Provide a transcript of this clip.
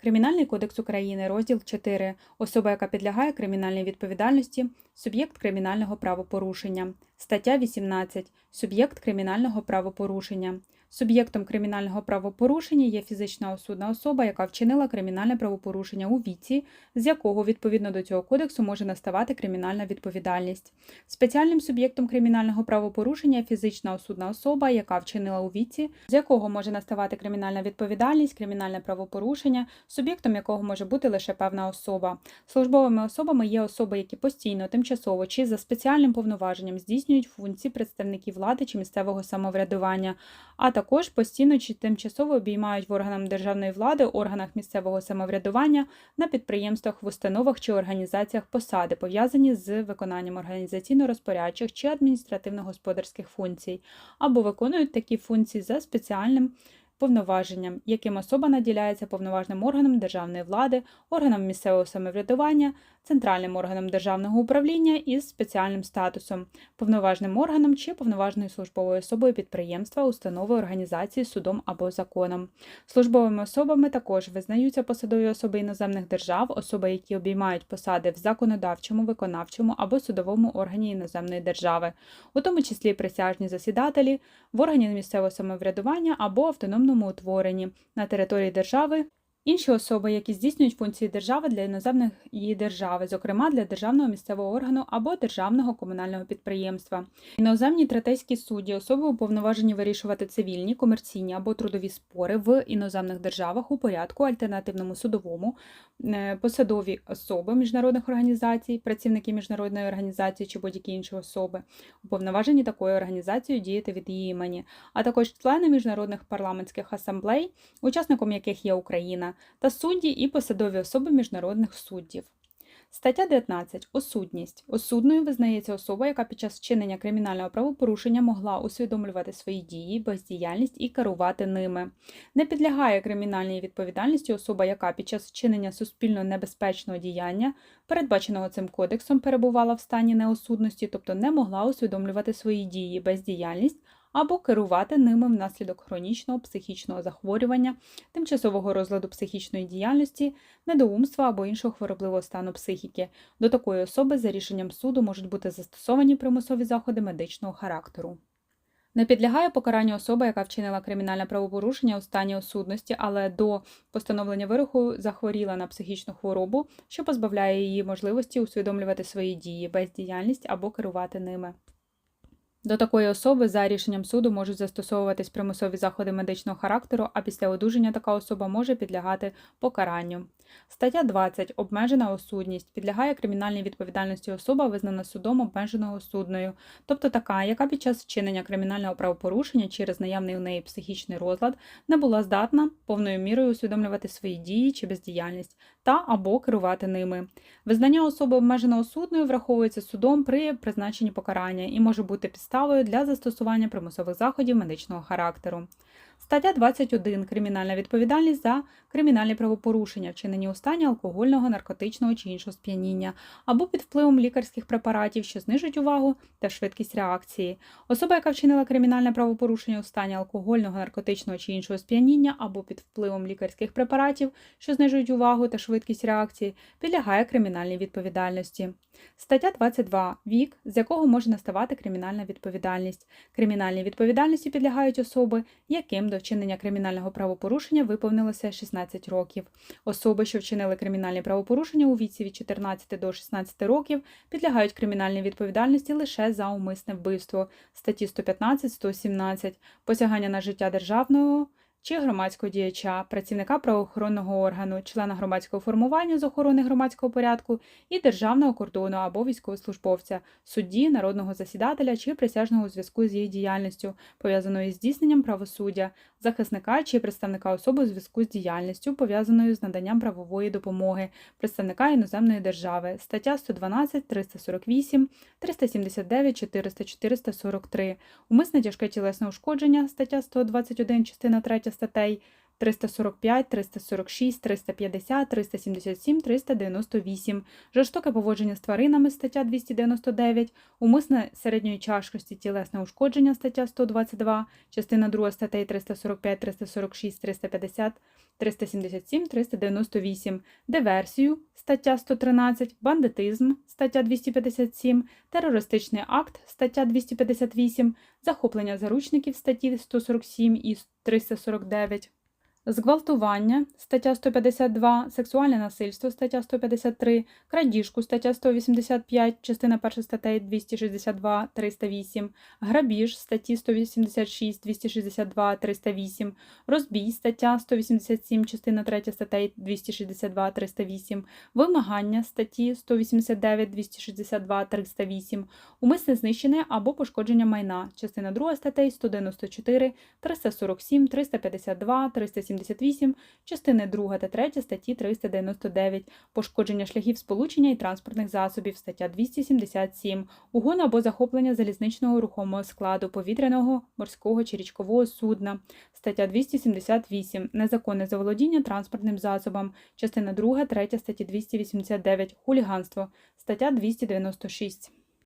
Кримінальний кодекс України, розділ 4. Особа, яка підлягає кримінальній відповідальності, суб'єкт кримінального правопорушення. Стаття 18. Суб'єкт кримінального правопорушення. Суб'єктом кримінального правопорушення є фізична осудна особа, яка вчинила кримінальне правопорушення у віці, з якого відповідно до цього кодексу може наставати кримінальна відповідальність. Спеціальним суб'єктом кримінального правопорушення є фізична осудна особа, яка вчинила у віці, з якого може наставати кримінальна відповідальність, кримінальне правопорушення, суб'єктом якого може бути лише певна особа. Службовими особами є особи, які постійно, тимчасово чи за спеціальним повноваженням здійснюють функції представників влади чи місцевого самоврядування, а також постійно чи тимчасово обіймають в органах державної влади, органах місцевого самоврядування, на підприємствах, в установах чи організаціях посади, пов'язані з виконанням організаційно-розпорядчих чи адміністративно-господарських функцій, або виконують такі функції за спеціальним повноваженням, яким особа наділяється повноважним органом державної влади, органом місцевого самоврядування, центральним органом державного управління із спеціальним статусом, повноважним органом чи повноважною службовою особою підприємства, установи, організації, судом або законом. Службовими особами також визнаються посадові особи іноземних держав, особи, які обіймають посади в законодавчому, виконавчому або судовому органі іноземної держави, у тому числі присяжні засідателі в органі місцевого самоврядування або автономному утворенні на території держави. Інші особи, які здійснюють функції держави для іноземних її держави, зокрема для державного місцевого органу або державного комунального підприємства, іноземні третейські судді, особи уповноважені вирішувати цивільні, комерційні або трудові спори в іноземних державах у порядку альтернативному судовому, е, посадові особи міжнародних організацій, працівники міжнародної організації чи будь-які інші особи, уповноважені такою організацією діяти від її імені, а також члени міжнародних парламентських асамблей, учасником яких є Україна та судді і посадові особи міжнародних суддів. Стаття 19. Осудність. Осудною визнається особа, яка під час вчинення кримінального правопорушення могла усвідомлювати свої дії, бездіяльність і керувати ними. Не підлягає кримінальній відповідальності особа, яка під час вчинення суспільно небезпечного діяння, передбаченого цим кодексом, перебувала в стані неосудності, тобто не могла усвідомлювати свої дії, бездіяльність або керувати ними внаслідок хронічного психічного захворювання, тимчасового розладу психічної діяльності, недоумства або іншого хворобливого стану психіки. До такої особи за рішенням суду можуть бути застосовані примусові заходи медичного характеру. Не підлягає покаранню особа, яка вчинила кримінальне правопорушення у стані осудності, але до постановлення вироку захворіла на психічну хворобу, що позбавляє її можливості усвідомлювати свої дії, бездіяльність або керувати ними. До такої особи за рішенням суду можуть застосовуватись примусові заходи медичного характеру, а після одужання така особа може підлягати покаранню. Стаття 20. Обмежена осудність. Підлягає кримінальній відповідальності особа, визнана судом обмеженою осудною, тобто така, яка під час вчинення кримінального правопорушення через наявний у неї психічний розлад не була здатна повною мірою усвідомлювати свої дії чи бездіяльність та або керувати ними. Визнання особи обмежено осудною враховується судом при призначенні покарання і може бути підставою для застосування примусових заходів медичного характеру. Стаття 21. Кримінальна відповідальність за кримінальні правопорушення, вчинені у стані алкогольного, наркотичного чи іншого сп'яніння, або під впливом лікарських препаратів, що знижують увагу та швидкість реакції. Особа, яка вчинила кримінальне правопорушення у стані алкогольного, наркотичного чи іншого сп'яніння, або під впливом лікарських препаратів, що знижують увагу та швидкість реакції, підлягає кримінальній відповідальності. Стаття 22. Вік, з якого може наставати кримінальна відповідальність. Кримінальній відповідальності підлягають особи, яким до вчинення кримінального правопорушення виповнилося 16 років. Особи, що вчинили кримінальні правопорушення у віці від 14 до 16 років, підлягають кримінальній відповідальності лише за умисне вбивство статті 115-117, посягання на життя державного чи громадського діяча, працівника правоохоронного органу, члена громадського формування з охорони громадського порядку і державного кордону або військовослужбовця, судді, народного засідателя чи присяжного у зв'язку з її діяльністю, пов'язаною з здійсненням правосуддя, захисника чи представника особи у зв'язку з діяльністю, пов'язаною з наданням правової допомоги, представника іноземної держави, стаття 112, 348, 379, 400, 443, умисне тяжке тілесне ушкодження, стаття 121, частина 3 статей 345, 346, 350, 377, 398. Жорстоке поводження з тваринами стаття 299, умисне середньої тяжкості тілесне ушкодження стаття 122, частина 2 статей 345, 346, 350, 377, 398, диверсію стаття 113, бандитизм стаття 257, терористичний акт стаття 258, захоплення заручників статті 147 і 349. Зґвалтування стаття 152, сексуальне насильство стаття 153, крадіжку стаття 185, частина 1 статей 262, 308, грабіж статті 186, 262, 308, розбій стаття 187, частина 3 статей 262, 308, вимагання статті 189, 262, 308, умисне знищення або пошкодження майна, частина 2 статей 194, 347, 352, 378, частини 2 та 3 статті 399, пошкодження шляхів сполучення і транспортних засобів, стаття 277, угон або захоплення залізничного рухомого складу, повітряного, морського чи річкового судна, стаття 278, незаконне заволодіння транспортним засобом, частина 2, 3 статті 289, хуліганство, стаття 296.